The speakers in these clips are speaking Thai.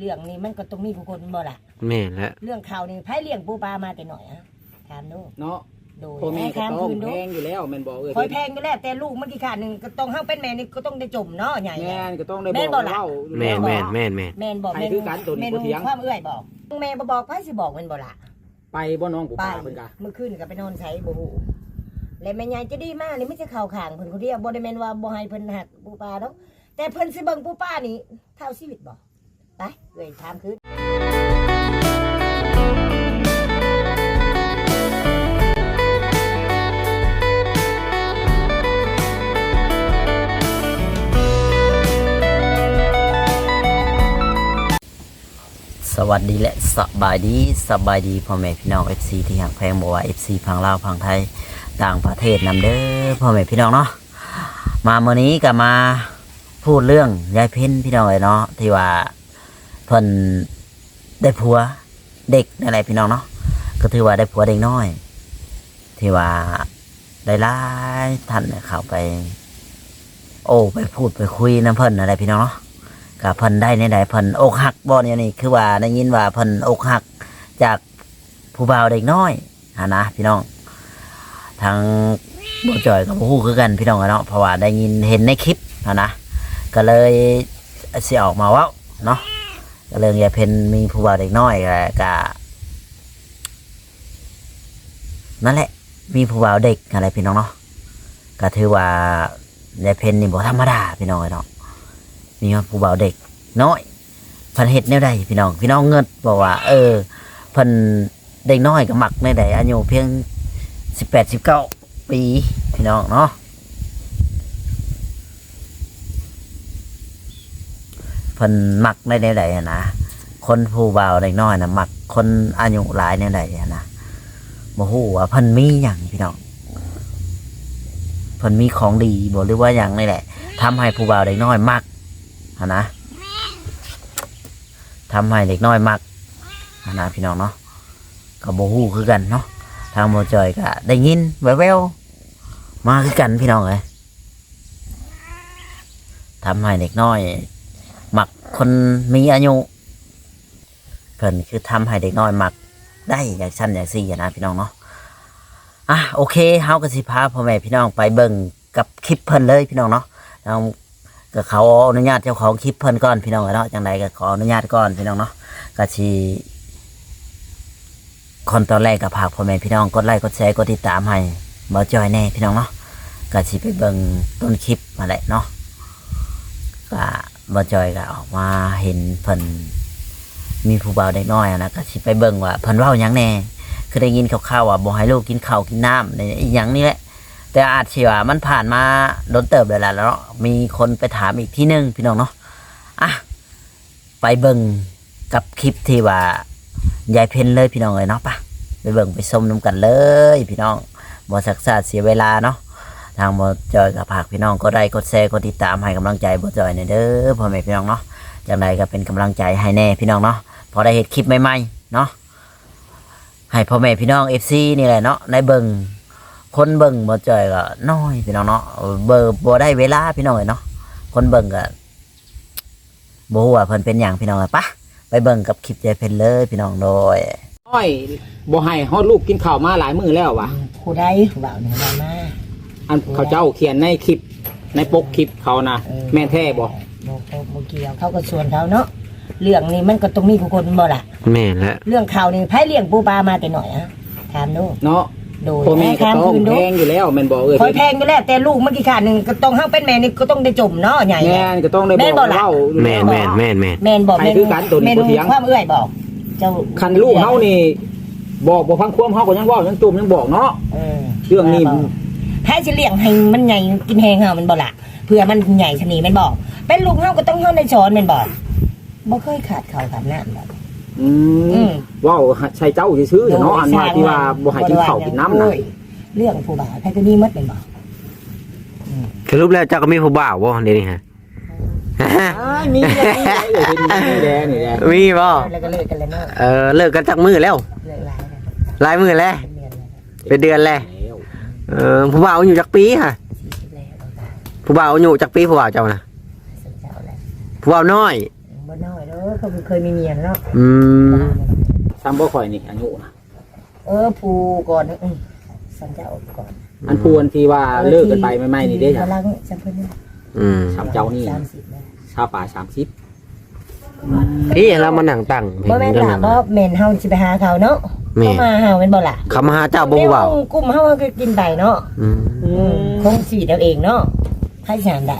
เรื่องนี้มันก็ต้องมีผู้คนบ่ล่ะ แม่นแล้วเรื่องข่าวนี่ไผเลี้ยงปูปลามาแต่หน่อยอะถามดูเนาะโดยพ่อแม่ก็ถามต้องคืนดูแพงอยู่แล้วแม่นบอกเออคอยแพงอยู่แล้วแต่ลูกเมื่อกี้ขาดหนึ่งก็ต้องเฮาเป็นแม่นี่ก็ต้องได้จมเนาะใหญ่ แม่นก็ต้องได้แม่บนบ่อกล่ะ เล่า แม่นแม่นแม่นแม่นแม่นบอกใครแม่นคือกันตัวนี้แม่นบ่เถียง ความเอื้อยบอกแม่บ่บอกไผสิบอกแม่นบ่ล่ะ ไปบ่น้องกูไปปาเพิ่นกะเมื่อคืนก็ไปนอนใช้บ่ฮู้และแม่ใหญ่จะดีมากนี่ไม่ใช่ข่าวข้างเพิ่นคนเดียวบ่ได้แม่นว่าบ่ให้เพิ่นหักปูปลาดอกแต่เพิ่นสิเบิ่งปูปลานี่เท่าชีวิตบ่ ไปเอ้ยถามคืนสวัสดีและสบายดีสบายดีพ่อแม่พี่น้อง FC ที่หักแพงบอกว่า FC พังลาวพังไทยต่างประเทศนำเด้อพ่อแม่พี่น้องเนาะมาเมื่อนี้ก็มาพูดเรื่องยายเพ้นพี่น้องเลยเนาะที่ว่า เพิ่นได้ผัวเด็กนั่นแหละพี่น้องเนาะก็ถือว่าได้ผัวเด็กน้อยที่ว่าได้หลายท่านเข้าไป โอ้ไปพูดไปคุยน้ำเพิ่นอะไรพี่น้องเนาะกับเพิ่นได้ในใดเพิ่นอกหักบ่เนี่ยนี่คือว่าได้ยินว่าเพิ่นอกหักจากผู้บ่าวเด็กน้อยหานะพี่น้องทางบ่จ่อยกับบ่ฮู้คือกันพี่น้องเนาะเพราะว่าได้ยินเห็นในคลิปหั้นะก็เลยสิออกมาว้าเนาะ ก็เลยองยาเพนมีผู้บ่าวเด็กน้อยก็นั่นแหละ มีผู้บ่าวเด็กอะไรพี่น้องเนาะก็ถือว่ายาเพ็ญนี่บ่ธรรมดาพี่น้องเนาะมีว่ผู้บ่าวเด็กน้อยพันเห็ดแนวใดพี่น้อง พี่น้องเงินบอกว่า เออพันเด็กน้อยก็หมักในใดอายุเพียงสิบแปดสิบเก้าปีพี่น้องเนาะ พิ่นหมักในแนใดอะนะคนผู้บ่าวเด็กน้อยนะหมักคนอายุหลายแนใดอะนะบ่ฮู้ว่าเพิ่นมีหยังพี่น้องเพิ่นมีของดีบ่หรือว่าหยังนี่แหละทำให้ผู้บ่าวเด็กน้อยมักนะทำให้เด็กน้อยมักนะพี่น้องเนาะก็บ่ฮู้คือกันเนาะทางโมจอยก็ได้ยินแววๆมาคือกันพี่น้องเลยทำให้เด็กน้อย คนมีอายุเพิ่นคือทำให้เด็กน้อยมักได้อย่างชั้นอย่างสี่นะพี่น้องเนาะอะโอเคเฮาก็สิพาพ่อแม่พี่น้องไปเบิ่งกับคลิปเพิ่นเลยพี่น้องเนาะเราก็เขาอนุญาตเจ้าของคลิปเพิ่นก่อนพี่น้องเนาะจังใดก็ขออนุญาตก่อนพี่น้องเนาะก็ชีคนตอนแรกก็พากพ่อแม่พี่น้องกดไลค์กดแชร์กดติดตามให้บ่จอยแน่พี่น้องเนาะก็ชีไปเบิ่งต้นคลิปมาแหละเนาะก็ บ่จอยก็ออกมาเห็นเพิ่นมีผู้บ่าวเด็กน้อยนะก็สิไปเบิ่งว่าเพิ่นเว้าหยังแน่คือได้ยินคร่าวๆว่าบ่ให้ลูกกินข้าวกินน้ำในอีหยังนี่แหละ แต่อาจสิว่ามันผ่านมาโดนเติบเลยแหละแล้วเนาะมีคนไปถามอีกที่หนึงพี่น้องเนาะอะไปเบิ่งกับคลิปที่ว่ายายเพนเลยพี่น้องเลยเนาะปะไปเบิ่งไปชมน้ำกันเลย พี่น้องบ่สักษาเสียเวลาเนาะ ทางบ่จอยกับผากพี่น้องก็ได้กดแชร์กดติดตามให้กำลังใจบ่จอยในอยเด้อพ่อแม่พี่น้องเนาะจังใดก็เป็นกำลังใจให้แน่พี่น้องเนาะพอได้เห็นคลิปใหม่ๆเนาะให้พ่อแม่พี่น้อง FC นี่แหละเนาะได้เบิ่งคนเบิ่งบ่จ่อยก็น้อยพี่น้องเนาะเบอร์บ่ได้เวลาพี่น้องเอ้ยเนาะคนเบิ่งก็บ่ฮู้ว่าเพิ่นเป็นหยังพี่น้องเอ้ยปะไปเบิ่งกับคลิปใจเพิ่นเลยพี่น้องโดยอ้อยบ่ให้ฮอดลูกกินข้าวมาหลายมื้อแล้ววะผู้ใดผู้บ่าวนี่ว่ามา อันเขาเจ้าเขียนในคลิปในปกคลิปเขานะเออแม่นแท้บ่บ่บ่บ่เกี่ยวเขาก็ชวนเขาเนาะเรื่องนี้มันก็ต้องมีผู้คนบ่ล่ะ แม่นแล้ว เรื่องข่าวนี่ไผเลี้ยงปูปลามาแต่หน่อยอะถามดูเนาะโดยพ่อแม่ก็ถามต้องคืนดูแพงอยู่แล้วแม่นบ่เอ้ยคอยแพงอยู่แล้วแต่ลูกเมื่อกี้ขาดหนึ่งก็ต้องเฮาเป็นแม่นี่ก็ต้องได้จมเนาะใหญ่ แม่นก็ต้องได้แม่บนบ่อกล่ะ เล่าแม่นแม่นแม่นแม่นแม่นบอกใครคือกันตัวนี้แม่นบ่เถียง ความเอื้อยบอกเจ้าคันลูกเฮานี่ บอกบ่ฟังความเฮาก็ยังเว้ายังจุ่มยังบอกเนาะ เออเรื่องนี้ ถ้าจะเลี้ยงให้มันใหญ่กินแหงเฮามันบ่ล่ะเพื่อมันใหญ่ชะนีแมันบอกเป็นลูกเฮาก็ต้องเฮาในสอนแมันบอกบ่เคยขาดข้าวขาดน้ำดอก อือืมมเว้าใส่เจ้าซื่อๆเนาะอันว่าที่ว่าบ่ให้กินข้าวกินน้ำนะโอ้ยเรื่องผู้บ่าวใครก็มีหมดแม่นบอกสรุปแล้วเจ้าก็มีผู้บ่าวบ่เดี๋ยวนี้ฮะ อ้ายมีแดงนี่แดงนี่แดงนี่แดงมีบ่แล้วก็เลิกกันแล้วเนาะเออเลิกกันจากมือแล้วเลิกหลายแล้วหลายมือแล้วเป็นเดือนแล้ว เป็นเดือนแล้ว เออผู้บ่าวอยู่จากปีฮะสี่สิบแล้วเอาตายผู้บ่าวอยู่จากปีผู้บ่าวเจ้านะสนเจ้าแล้วผู้บ่าวน้อยบ่น้อยเด้ออเขาเคยมีเมียเนาะอืมซ้ำบ่ข่อยนี่อายุนะเออผูก่อนอืมสันเจ้าก่อนอันพูนที่ว่าเลิกกันไปใหม่ๆนี่เด้จ้ะกำลังจำเพิ่นนี่อืมสามเจ้านี่สามสิบแล้วชาวป่าสามสิบพี่เรามานั่งตั้งเพลบ่งแม่นเรื่องล่ะนั้นบ่น่ะแม่นเฮาสิไปหาเขาเนาะ แม่ เขามาเฮาแม่นบ่ล่ะเขามาหาเจ้าบ่ผู้บ่าวดี๋ยวกลุ่มเฮาก็กินไปเนาะอืมคงสีเอาเองเนาะให้สารได้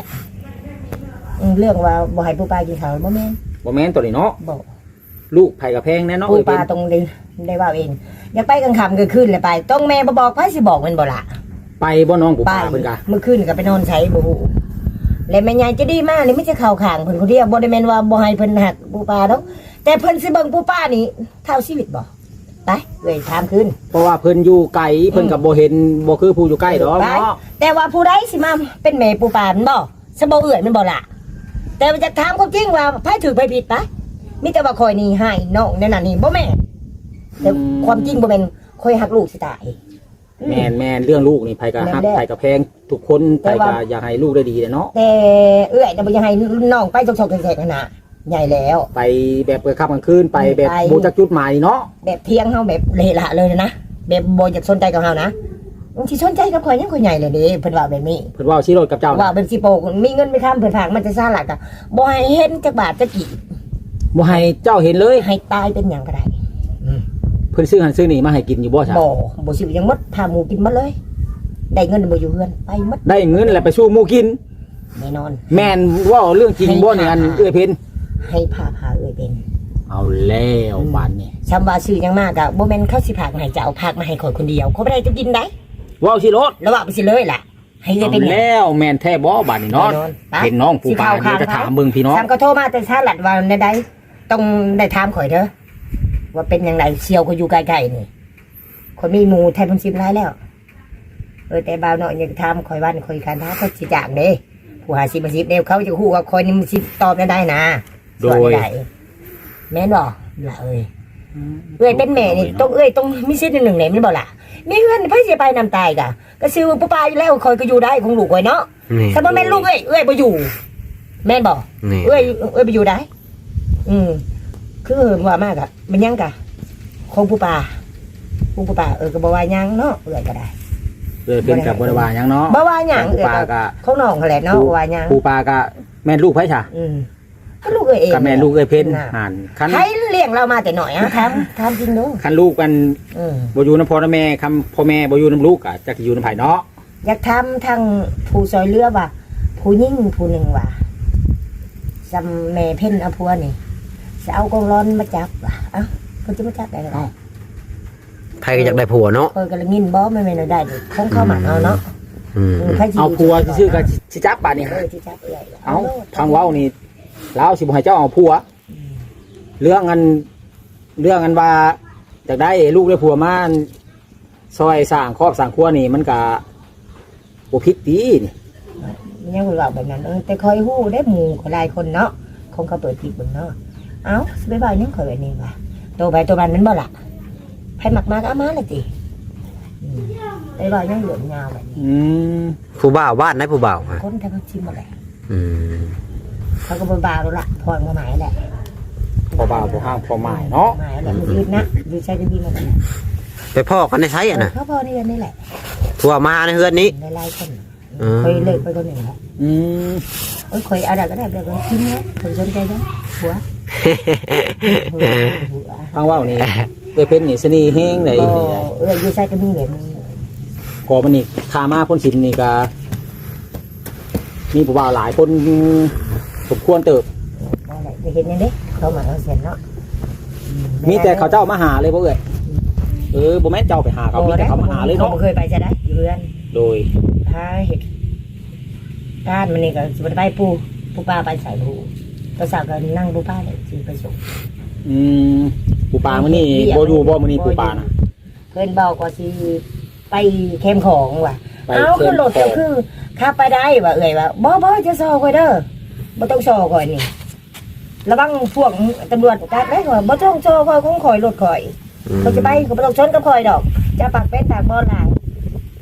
อืมเรื่องว่าบ่ให้ปูปลากินข้าวบ่แม่นบ่แม่นตัวนี้เนาะบ่ลูกไผ่กับแพงแน่เนาะปูเอ้ยปเป็ลานตรงนี้ได้ว่าเอง อยากไปกลางค่ำกลางคืนเลยไปต้องแม่บ่บอกไผสิบอกแม่นบ่ล่ะ ไปบ่น้องผู้ไปป่าเพิ่นกะเมื่อคืนก็ไปนอนใช้บ่ฮู้แล้วแม่ยายจะดีมากนี่ไม่ใช่เข้าข้างเพิ่นคนเดียวบ่ได้แม่นว่าบ่ให้เพิ่นหักปูปลาดอกแต่เพิ่นสิเบิ่งปูปลานี่เท่าชีวิตบ่ ไปเอ้ยถามคืนเพราะว่าเพิ่นอยู่ไกลเพิ่นกับบ่เห็นบ่คือผู้อยู่ใกล้ดอกไป เนาะแต่ว่าผู้ใดสิมาเป็นแม่ปูปลาแม่นบ่สบ่เอื้อยแม่นบ่ล่ะ แต่ว่าจะถามความจริงว่าไผถูกไผผิดปะมีแต่ว่าคอยนี่ให้น้องนั่นน่ะนี่บ่แม่นแต่ความจริงบ่แม่นคอยหักลูกสิตาย แม่นแม่นเรื่องลูกนี่ไผกับฮักแม่นแน่ไผกับแพงทุกคนแต่ไผว่าก็อยากให้ลูกได้ดีเนาะแต่เอื้อยน่ะบ่อยังให้น้องไปชกๆแขกๆนั่นน่ะ ใหญ่แล้ว ไปแบบเปิดค่ำกลางคืนไปแบบไปบ่จักจุดหมายเนาะแบบเที่ยงเฮาแบบเละละเลยนะแบบบ่อยากสนใจกับเฮานะบางทีสนใจกับข่อยยังข่อยใหญ่เลยเด้เพิ่นว่าแบบนี้เพิ่นว่าสิรถกับเจ้าว่าน่ะเป็นสิโปกมีเงินไปค้ำเพิ่นฝากมันจะซ่าหลักอะบ่ให้เห็นจักบาทจักกี่บ่ให้เจ้าเห็นเลยให้ตายเป็นหยังก็ได้เพิ่นซื้อหันซื้อนี่มาให้กินอยู่บ่ซะบ่บ่สิยังหมดพาหมูกินหมดเลย ได้เงินบ่อยู่เฮือนไปหมดได้เงินแล้วไปสู้หมู่กินแน่นอน แม่นเว่าเรื่องจริงบ่เนี่ยอันเอ้ยเพิ่น ให้พาพาเอ้ยเป็นเอาแล้วบานนี่ชำว่าซื้อหยังมากอะบ่แม่นเขาสิพากมาให้เจ้าพากมาให้ข่อยคนเดียวเขาบ่ได้จะกินได้เว้าสิรถแล้วว่าไปสิเลยล่ะ ให้เอ้ยเอาเป็นหยัง แล้วแม่นแท้บ่บานนี่เนาะแน่นอนไปเป็นน้องผู้ป่าสิเข้านี่จะข้างถามเบิ่งพี่น้อง ซ้ำก็โทรมาแต่ชาลัดว่าในใดต้องได้ถามข่อยเด้อว่าเป็นยังไงเชียวก็อยู่ใกล้ๆนี่ข่อยมีหมู่แทนเพิ่นสิบรายแล้ว เออแต่บ่าวน้อยยังถามข่อยว่าข่อยคันท้าเขาสิจ้างเด้ผู้หาสิบมาสิบเดียวเขาจะฮู้ว่าข่อยนี่มันสิตอบได้ได้นะ โดยสอนได้แม่นบ่ล่ะเอ้ยเอ้ยเป็นแม่นี่ต้องเอ้ยต้องมีสิทธิ์หนึ่งไหนแม่นบ่ล่ะมีเงินไผสิไปนำตายกะก็ซื้อผู้ปลาอยู่แล้วข่อยก็อยู่ได้ของลูกข่อยเนาะนี่ ถ้าบ่แม่นลูกเอ้ยเอ้ยบ่อยู่แม่นบ่ นี่ เอ้ยเอ้ยไปอยู่ได้ อืม คือว่ามากอะมันยังกะคงผู้ป่าผู้ผู้ป่าเออก็บ่ว่าหยังเนาะเอ้ยก็ได้เอ้ยเพิ่นกับบ่ได้ว่าหยังเนาะบ่ว่าหยังผู้เอ้ยป่าก็ก็เขาน้องเขาแหละเนาะบ่ว่าหยังผู้ป่าก็แม่นลูกไผซะอืม ก็ลูกเอ้ยเองก็แม่นลูกเอ้ยเพิ่นน่ะหันคันให้เลี้ยงเรามาแต่หน่อยอะถามถามจริงดูคันลูกกันอืมบ่อยู่นำพ่อนำแม่คำพ่อแม่บ่อยู่นำลูกก็จักสิอยู่นำไผเนาะอยากถามทางผู้ซอยเรือว่าผู้หญิงผู้หนึ่งว่าจำแม่เพ่นเอาพัวนี่จะเอากองร้อนมาจับว่ะเอ้าเขาจะมาจับได้หรอใครก็อยากได้ผัวเนาะเปิดกระงินบ่ไม่แม่นได้ดิคงเข้ามาเอาเนาะอืม ใครสิเอาผัวซื่อๆก็สิจับบาดนี้เออที่จับเอื้อยเอาทางเว้านี่ ลาวสิบ่ให้เจ้าเอาผัว เรื่องอันเรื่องอันว่าจากได้ลูกได้ผัวมาซอยสร้างครอบสร้างครัวนี่มันก็บ่ผิดตีนี่มันยังว่าแบบนั้นเออแต่คอยฮู้ได้หมู่ของหลายคนเนาะคงเขาเปิดคลิปเบิ่งเนาะเอ้าสิไปบ่ายยังคอยแบบนี้ว่ะโตไปตัวมันมันบ่ล่ะไผมักมากเอามาเลยติอืมไปบ่ายยังเหลืองยาวแบบนี้อืมผู้บ่าวบ้านไหนผู้บ่าวฮะคนทำชิมหมดเลยอืม เขาก็บ่บาวแล้วล่ะพอมาหมายแหละพอบ่าวพอห้างพอหมายเนาะหมายแหละมันยืดนะยืดใช้จะดีมาแล้วไปพ่อกันในไซอะนะเขาพอนี่กันนี่แหละผัวมาในเฮือนนี้ในไล่คนอืมเคยเลิกไปคนหนึ่งแล้วอืมเอ้ยเคยเอาได้ก็ได้เดี๋ยวก็กินนะเคยสนใจนะหัวหัวทางเว้านี่เอ้ยเพิ่นนี่สนิทแฮงได้ก็เอออยู่ใส่ก็มีแบบนี้ก็มันนี่ทามาพ้นสินนี่ก็มีผู้บ่าวหลายคน สมควรเติบก็แหละจะเห็นยังเด้เขามาเอาเสียนเนาะมีแต่เขาเจ้ามาหาเลยบ่เอ้ยเออบ่แม่นเจ้าไปหาเขามีแต่เขามาหาเลยเนาะเคยไปจะได้อยู่เพื่อนโดยถ้าเห็ดก้านมันนี่ก็จะไปปูปูป้าไปใส่ปูตัวสาวก็นั่งปูป้าเลยจีไปส่งอืมปูปลามื้อนี้บ่อยู่บ่มื้อนี้ปูปลานะเพื่อนบอกว่าสิไปเข้มของว่ะ ไปเอาเข้คือมรถขอก็งคือขับไปได้ว่าเอ่ยว่าบ่บ่จะซอก่อยเด้อ บ่ต้องซอก่อยนี่ระวังพวกตำรวจจับได้ก่อนบ่ต้องซอก่อยของข่อยรถข่อยเขาจะไปก็บ่ต้องชนกับข่อยดอกจะปากเป็นปากบ่หลาย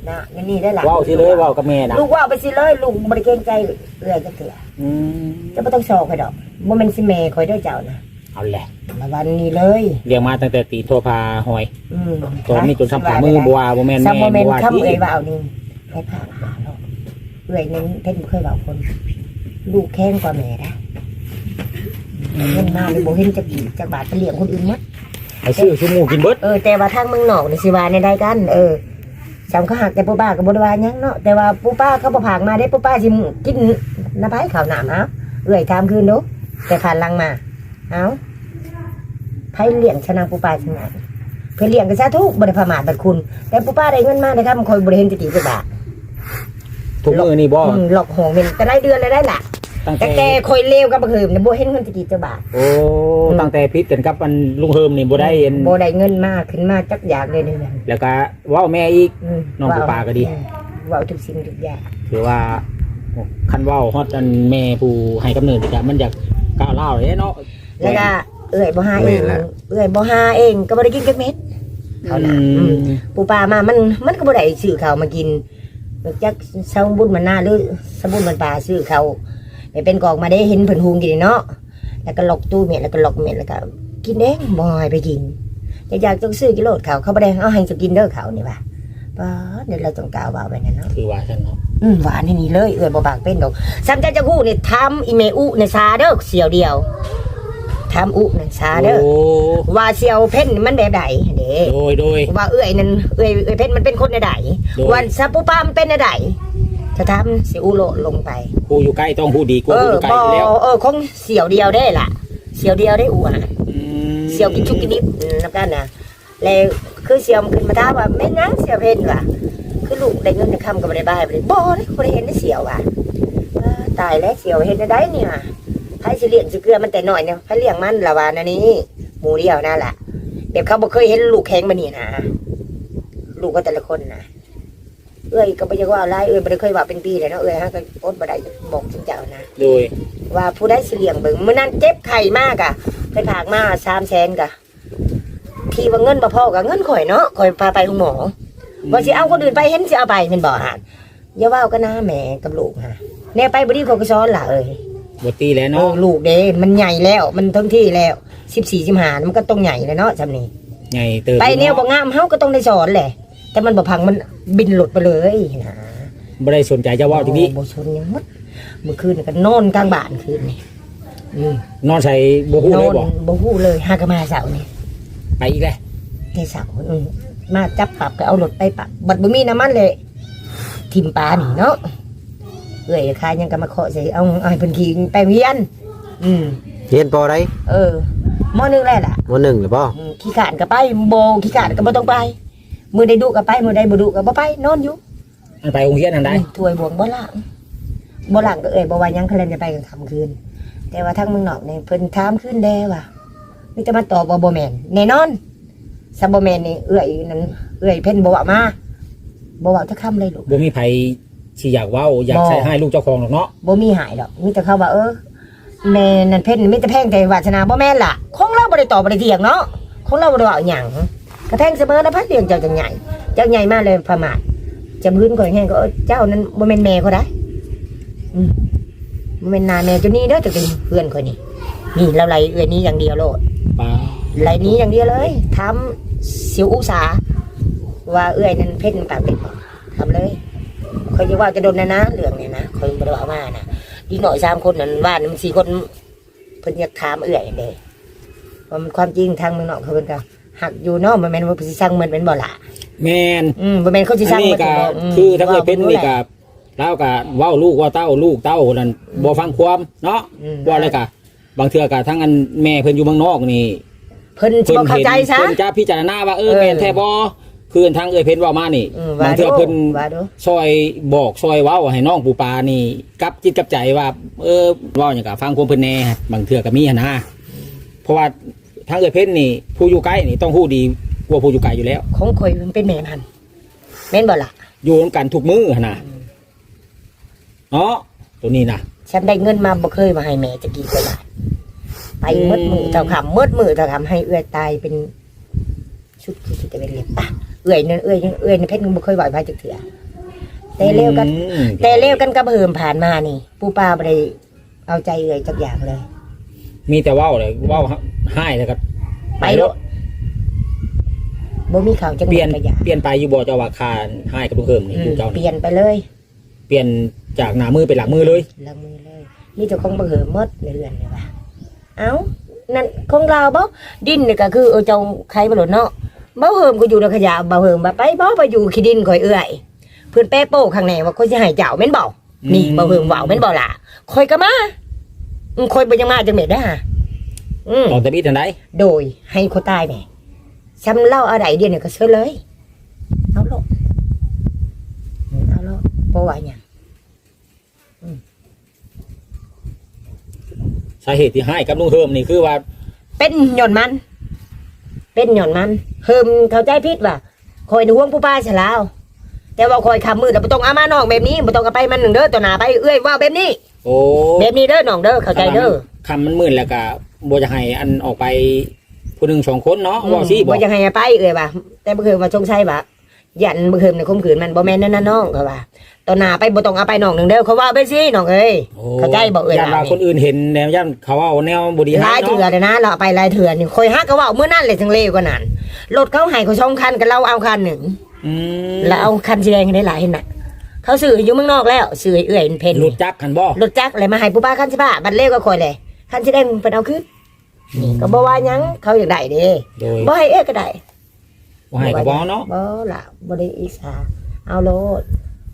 นะอย่างนี้ได้หลายเว้าสิเลยเว้ากับแม่นะลูกว่าไปสิเลยลูกบ่ได้เกรงใจเอื้อยจักเทื่ออืมจะบ่ต้องซอข่อยดอกบ่แม่นสิแม่ข่อยเด้อเจ้านะเอาแหละมาวันนี้เลยเรียงมาตั้งแต่ตีนโทรพาหอยอืมตอนนี้จนทำฝ่ามือบัวบ่แม่นซัมโมแม่เมนบัวคำที่เอ่ยว่าเอานี่ไปผ่านมาเนาะเอ่ยนึงเพิ่นบ่เคยเว้าคน ลูกแข้งกว่าแม่ได้เงินมาเลยบ่เห็นจักกี่จักบาทไปเลี้ยงคนอื่นหมดให้ซื้อชั่วโมงกินเบิดเออแต่ว่าทางเมืองนอกนี่สิว่าในได้กัน เออจำเขาหักแต่ปู่ป้าก็บ่ได้ว่าหยังเนาะแต่ว่าปู่ป้าเขาบ่ผากมาได้ปู่ป้าสิกินน้ำพายข้าวหนามเอาเอ่ยตามคืนเด้อแต่ผ่านหลังมาเอาไผเลี้ยงชนะปู่ป้าชนะเพื่อเลี้ยงก็สาธุบ่ได้ประมาทบัดคุณ แต่ปู่ป้าได้เงินมานะครับมันคอยบ่ได้เห็นจักกี่จักบาท ทุกมื้อนี่บ่อืมหลอกหงเป็นแต่ได้เดือนเลยได้ล่ะตั้งแต่แต่แกคอยเลวกับบ่เคยเนี่ยบ่เห็นเงินจักกี่จักบาทโอ้ตั้งแต่พิษกันกับมันลุงเฮิมนี่บ่ได้เห็นบ่ได้เงินมากขึ้นมาจักอย่างเลยเดือนแล้วก็เว้าแม่อีกอืมน้องปู่ป้าก็ดีอืมเว้าทุกสิ่งทุกอย่างถือว่าคันเว้าฮอดอันแม่ผู้ให้กำเนิดนี่ก็มันอยากก้าวเล่าวเลยเนาะแล้วก็เอื้อยบ่หาเองแม่นละเอื้อยบ่หาเองก็บ่ได้กินจักเม็ดเขาน่ะอืมปูปลามามันมันก็บ่ได้ซื้อข้าวมากิน จักเซาบุญมันหน้าหรือสบุญมันปลาซื้อข้าวไปเป็นกองมาได้เห็นเพิ่นหุงกินเนาะแล้วก็ล็อกตู้เม็ดแล้วก็ล็อกเม็ดแล้วก็ กินเองบ่ให้ไปกินอยากอยากจะซื้อกิโลดข้าวเขาบ่ได้เอาให้จะกินเด้อข้าวนี่ว่าป้าดเดี๋ยวเราต้องกล่าวว่าไว้นั่นเนาะคือว่าฉันเนาะอืมหวานที่นี่เลยเอื้อยบ่บากเป็นดอกซ้ำใจจะฮู้นี่ทำอีเมอุในซาเด้อเสียวเดียว ทำอุในซาเด้อโอ้ว่าเสียวเพ่นนี่มันแบบใดเด้โดยโดย ว่าเอื้อยนั่นเอื้อยเอื้อยเพ่นมันเป็นคนในใดโดย วันซาปูปามนเป็นในใดจะทำเสียอุโลลงไปผู้อยู่ใกล้ต้องผู้ดีกว่าเอผู้ออยู่ไกลบออยู่แล้วเออคงเสียวเดียวได้ล่ะ เสียวเดียวได้อูอะ อืมเสียวกินชุกกินนิบอืมนับกันนะแล้วคือเสียวมันขึ้นมาท้ามว่าแม่นางเสียวเพ่นว่ะคือลูกได้เงินได้คำก็ไม่ได้บ้ายไปเลยบ่ได้คนได้เห็นได้เสียวว่ะเออตายแล้วเสียวเห็นได้เนี่ยว่ะ ไผสิเลี้ยงสิเกลือมันแต่น้อยเนี่ยไผเลี้ยงมันละวานะนี่หมูเดียวนั่นล่ะแบบเขาบ่เคยเห็นลูกแข็งมานี่นะลูกก็แต่ละคนนะเอ้ยก็บ่อยากว่าอะไรเอ้ยบ่ได้เคยว่าเป็นปีเลยเนาะเอ้ยฮะก็อดบ่ได้บอกจริงเจ้านะโดยว่าผู้ได้สิเลี้ยงเบิ่งมื้อนั้นเจ็บไข้มากอะไปผากมา3แสนกะที่ว่าเงินบ่พอกับเงินข่อยเนาะข่อยพาไปโรงหมอว่าสิเอาคนอื่นไปเห็นสิเอาไปแม่นบ่ฮะอย่าเว้ากันนะแม่กับลูกฮะแน่ไปบ่ดีเขาก็สอนล่ะเอ้ย บทตีแล้วเอเนาะอลูกเด้มันใหญ่แล้วมันทั้งที่แล้ว14 15มันก็ต้องใหญ่แล้วเนาะจำนี้ใหญ่เติบไปแนวบ่งามเฮาก็ต้องได้สอนแหละ แต่มันบ่พังมันบินหลุดไปเลยนะบ่ได้สนใจจะเว่าทีนี้บ่ชนยังหมดเมื่อคืนนี่ก็นอนกลางบ้านคืนนี่อืมนอนใส่บ่ฮู้นเลอยนบ่บ่ฮู้เลยหากนมาเสาร์นี่ไปอีกแล้วแต่เสาร์อืมมาจับปรับก็เอารถไปปรับบัดบ่มีน้ำมันเลยทิมปลานี่เนาะ เอ้ยคายยังก็มาเคาะใส่เอาเอาให้เพิ่นขี่ไปเวียน อืมเรียนปอได้เออมอหนึงแล้วล่ะมหนึ่งหรือเปล่าอืมขี้ขานก็ไปโบขี้ขานก็บ่ต้องไป มือได้ดุก็ไป มือได้บ่ดุก็บ่ไปนอนอยู่อันไปโรงเรียนอันใดถ้วยบวงบ่ล้างบ่ล้างก็เอ้ยบ่ว่าหยังคะแนนจะไปกลางค่ำคืน แต่ว่าทางเมืองนอกนี่เพิ่นถามคืนแดว่ามีแต่มาตอบว่าบ่แม่นแน่นอนซับบ่แม่นนี่เอ้ยนั่นเอ้ยเพิ่นบ่ว่ามาบ่เว้าจักคำเลยลูกบ่มีไผ สิอยากเว้าอยากบ่ใส่ให้ลูกเจ้าของหรอกเนาะบ่มีหายดอกมีแต่เขาว่าเออแม่นั่นเพิ่นมีแต่แพงแต่วาสนาบ่แม่นล่ะของเราบ่ได้ตอบบ่ได้เถียงเนาะของเราบ่ได้เว้าหยังกระแทงเสมอนะพัดเลี้ยงเจ้าจังใหญ่เจ้าใหญ่มากเลยประมาทจะพื้นก่อยแห้งก็เออเจ้านั้นบ่แม่นแม่เขาได้อืมบ่แม่นนาแม่เจ้านี่เด้อจะเป็นเพื่อนคนนี้นี่เราไล่เอื้อยนี้อย่างเดียวโลดป้าไล่นี้อย่างเดียวเลยทำเสียวอุตสาห์ว่าเอื้อยนั้นเพ่นปากเป็ดบอกทำเลย คอยจะว่าจะโดนนะนะเรื่องเนี่ยนะคอยบ่ได้ว่ามานะดีหน่อยสามคนนั้นว่ามันสี่คนเพิ่นอยากถามเอื้อยเด้ว่ามันความจริงทางเมืองนอกเขาเพิ่นก็หักอยู่เนาะมันแม่นว่าสิสร้างเหมือนเป็นบ่ล่ะแม่นอืมบ่แม่นเขาสิสอัร้านงนี้เหมือนก็บ่มคือถ้าเกิดว่เป็นบ่รู้นี่แหละก็แล้วก็เว้าลูกเว่าเต้าลูกเต้านั่นบ่ฟังความเนาะอืมว่าอะไรก็บางเทื่อก็ทั้งอันแม่เพิ่นอยู่เมืองนอกนี่ เพิ่นสิเพิ่นบ่เข้าเห็นใจซะ เพิ่นจะพิจารณาว่าเออเออ แม่นแท้บ่ คือทางเอ้ยเพิ่นเว้ามานี่อืมบาว่างเทื่ดูอเพิ่นว่าดู ซอยบอกซอยเว้าให้น้องปูปลานี่กลับจิตกลับใจว่า เออเว้าหยังก็ฟังความเพิ่นแหน่บางเทื่อก็มีหันนะเพราะว่าทางเอ้ยเพิ่นนี่ ผู้อยู่ใกล้นี่ต้องฮู้ดีกว่าผู้อยู่ไกลอยู่แล้ว ของข่อยมันเป็นแม่พันธุ์แม่นบ่ล่ะอยู่นำกันทุกมื้อหั่นน่ะเนาะตัวนี้น่ะฉันได้เงินมาบ่เคยมาให้แม่จะกี่ก็ได้ไปอืม มืดมือเท่าคำมืดมือเท่าคำให้เอื้อยตายเป็นชุดคือสิจะเป็นเล็บปะเอื้อยนั่นเอื้อยยังเอื้อยในเพชรยังบ่เคยไหวพายจักเถื่อแต่เร็วกัน อืมแต่เร็วกันก็เพิ่มผ่านมานี่ ปู่ป้าบ่ได้เอาใจเอื้อยจักอย่างเลย มีแต่เว้าเลยเว้าให้แล้วก็ไปโลดบ่มีข่าวจังเปลี่ยนกระยาเปลี่ยนไปอยู่บ่เจ้าว่าคาให้กับลูกเฮิมนี่อือมยู่เจ้าเปนี่ลี่ยนไปเลยเปลี่ยนจากหน้ามือเป็นหลังมือเลยละมือเลยนี่เจ้าของบ่เหิมหมดในเรือนเลยว่ะเอ้านั่นของเราบ่ดินนี่ก็คือเออเจ้าใครบ่หลดเนาะ บ่เหิมก็อยู่ในขยะบ่เหิมบ่ไปบ่ไปอยู่ขี้ดินข่อยเอื้อยเพิ่นแป้โป้ข้างในว่าข่อยสิให้เจ้าแม่นบ่นี่บ่เหิมเว้าแม่นบ่ล่ะข่อยก็มาอืมข่อยบ่ยังมาจังเม็ดเด้อฮะอืมตอนแต่พี่ทันใดโดยให้คนตายแหม่ช้ำเล่าอะไรเดียวเนี่ยก็เชื่อเลย เอาโลกเอาโลกเพราะว่าอย่างสาเหตุที่ให้กับลุงเฮิมนี่คือว่า เป็นหย่อนมัน เป็นหย่อนมันเฮิมเข้าใจผิดว่าคอยในห่วงผู้ป้าฉลาวแต่ว่าคอยคำมือแต่บ่ต้องเอามาน้องแบบนี้บ่ต้องเอาไปมันหนึ่งเด้อตัวหนาไปเอ้ยว่าแบบนี้โอ้แบบนี้เด้อน้องเด้อเข้าใจเด้อคำมันมื่นแล้วก็บ่จะให้อันออกไปผู้หนึ่งสองคนเนาะว่าสิบ่บ่ยังให้เอาไปเอ้ยว่าแต่บ่เคยว่าจงใช่ว่า ยันบ่เคยในข่มขืนมันบ่แม่นนั่นน่ะน้องเขาว่าตัวหนาไปบ่ต้องเอาไปน้องหนึ่งเด้อเขาว่าไปสิน้องเอ้ยโอ้เข้าใจบ่เอ่ยย่านล่ะว่านี่คนอื่นเห็นแนวย่านเขาเอาแนวบ่ดีหให้ลายเถื่อเนาะเลยนะเราเอาไปหลายเถื่อนี่คอยฮักก็ว่าเมื่อนั่นเลยถึงเลวกว่านั้นรถเขาให้เขาช่องคันกันเราเอาคันหนึ่งอืมแล้วเอาคันสีแดงได้หลายเห็นน่ะเขาซื้ออยู่เมืองนอกแล้วซื้อให้เอื่อยเพนรถจักรคันบ่รถจักรเลยมาให้ผู้ป้าคันสิบ้าบัตรเลขก็คอยเลยคันสีแดงเป็นเอาขึ้นนี่ก็บ่ว่าหยังเขาอยากได้เด้โดยบ่ให้เอ๊ะก็ได้ บ่ให้ก็บ่เนาะบ่ล่ะบ่ได้อิสาเอาโลด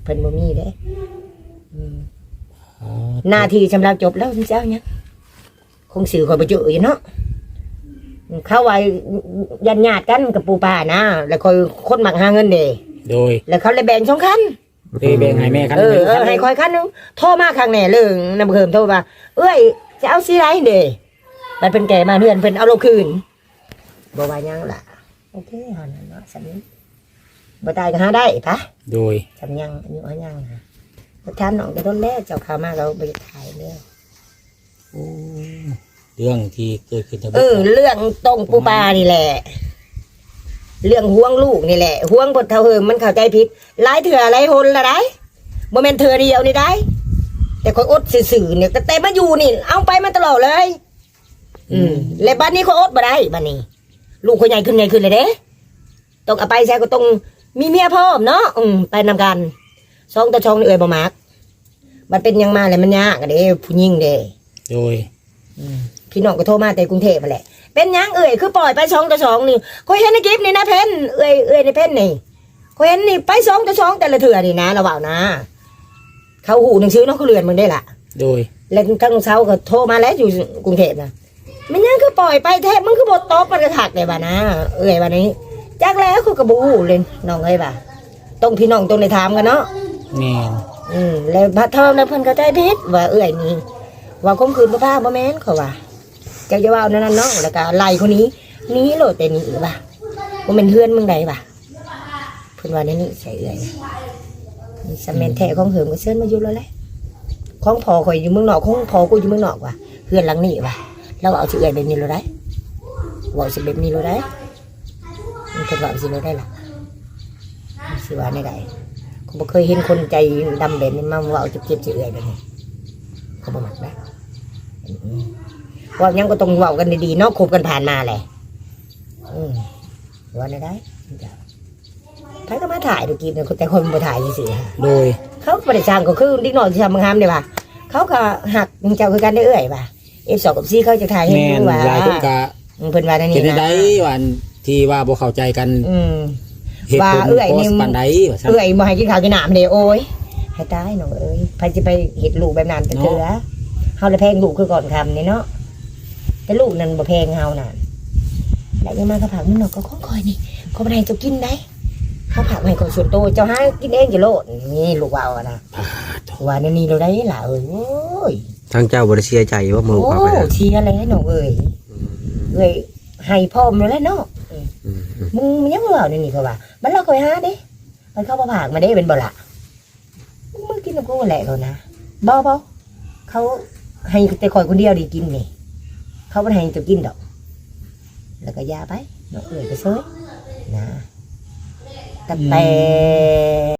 เพิ่นบ่มีเด้อืมอ๋อหน้าที่สำหรับจบแล้วเจ้าเนี่ยงคงสื่อคอยประจุอยู่เนาะเข้าไว้ยันญาติกันกับปูปลานะแล้วคอยคนหมักหาเงินเดโดย แล้วเขาเลยแบ่งช่องคันเตแบ่งให้แม่คันเออหนึ่งเออให้คอยคันหนึงโทรมาครั้งแน่เรื่องนำเคิมโทรมาเอ้ยจะเอาสีไรเดมันเป็นแก่มาเพื่อนเพิ่นเอาโลคืนบ่ว่าหยังล่ะ โอเคหานั่นเนาะสำนี้บ่ตายก็หาได้ปะโดยสำยังอายุหายังฮะทานน้องก็ต้นแรกเจ้าข่าวมาเราไปถ่ายเรื่องเรื่องที่เกิดขึ้นทั้งหมเอดอ เรื่องตรงปูปลานี่แหละ เรื่องห่วงลูกนี่แหละห่วงบทเท่าเหิมมันเข้าใจผิดหลายเถื่อหลายหนละได้โมเมนเถื่อเดียวนี่ได้ แต่คอยอดสื่อๆเนี่ยแต่มาอยู่นี่ เอาไปมาตลอดเลย อืมและบ้านนี้เขาอดมาได้บ้านนี้ ลูกคนใหญ่ขึ้นใหญ่ขึ้นเลยเด้ต้องเอาไปใช่ก็ต้องมีเมียพร้อมเนาะอืมไปนำกันสองต่อชองนี่เอ่ยบ่มักมันเป็นหยังมาเลยมันยากอะเด้ผู้หญิงเด้โดยพี่น้องก็โทรมาแต่กรุงเทพมาแหละ เป็นหยังเอ่ยคือปล่อยไปสองต่อสองนี่ก็เห็นในคลิปนี่นะเพนเอ่ยเอ่ยในเพนนี่ก็เห็นนี่ไปสองต่อสองแต่ละเถื่อนี่นะระหว่างนะ เขาหูหนังสือเน้องเขาเรือนมึงได้ละโดย แล้วทั้งเช้าก็โทรมาแล้วอยู่กรุงเทพนะ มันยังคือปล่อยไปแทบมันคือบทตบมันกระถักเลยบ่านะ เอ่ยวันนี้จากแล้วคือกระบูเลยน้องเอ้ยบ่าต้องพี่น้องต้องในถามกันเนาะแม่นอืมแล้วพระทองแล้วเพิ่นเข้าใจผิดว่าเอื้อยนี่ว่าคมคืนพระพาบ่แม่นเขาว่าเจ้าจะว่าเอานั่นนเนาะแล้วก็ไล่คนนี้หนี้โลดแต่หนี่ว่ะบ่แม่นเฮือนมึงใดว่ะเพิ่นว่าในนี่ใส่เอื้อยนะนี่สแมนแท้ของเหิมก็เชิญมาอยู่แล้วแหละของพ่อข่อยอยู่เมืองนอกของพ่อกูอยู่เมืองนอกว่ะเฮือนหลังนี้ว่ะ แล้วเอาสิเอื้อยแบบนี้โลดได้ว่าเอาสิแบบนี้โลดได้มันเพิ่นว่าเอาสิโลดได้ล่ะสิว่าในใดเขาบ่เคยเห็นคนใจดำแบบนี้มาเว่าจะเจ็บจะเอื่อยแบบนี้เขาบ่มักนะอืมเว่าหยังก็ต้องเว้ากันดีๆเนาะคบกันผ่านมาแหละอืมว่าได้ได้ใครก็มาถ่ายดูกินเนี่ยแต่คนบ่ถ่ายสิโดย เขาก็บ่ได้สร้างก็คือเด็กน้อยที่ทำมังหามเด้ว่าเขาก็หักเจ้าคือกันได้เอื่อยป่ะ เอฟสองกับซีเขาจะถ่ายให้แม่นดูว่าหลายคนก็เพิ่นว่าในเห็นี้นได้นะวันที่ว่าบ่เข้าใจกันอืม เหตุผลว่าเอื้อยนี่ โพสต์ปานใดว่าซั่นเอื่อยบ่ให้กินข้าวกินน้ำเด้โอ้ยให้ตายน้องเอ้ยใครจะไปเห็ดลูกแบบนั้นแต่เถือเฮาเลยแพงลูกคือก่อนคำนี่เนาะแต่ลูกนั่นบ่แพงเฮาน่ะแล้วยังมาเขาผักมันนอกก็ของคอยนี่เขาบ่ได้ให้เจ้ากินได้เขาผักให้คนส่วนตัวเจ้าหากินเองจะโลดนี่ลูกว่าเอานะว่าในนี้เราได้ล่ะเอ้ยโอ้ย ทางเจ้าบ่ได้เสียใจว่ามือโอ้พาไปนะเชียร์แล้วน้องเอ้ยเอ้ยให้พ่อมอยู่แล้วเนาะอืมอืมมึงมันยังบ่เอาในนี่เขาว่ามันเราคอยหาเด้มันเข้ามาผากมาได้เป็นบ่ละมึงกินกับกูแหละเขานะบ่บ่เขาให้แต่คอยคนเดียวดีกินนี่ เขาไม่ให้จะกินดอก แล้วก็ยาไปนกเอื่อยไปเซยนะแต่แต่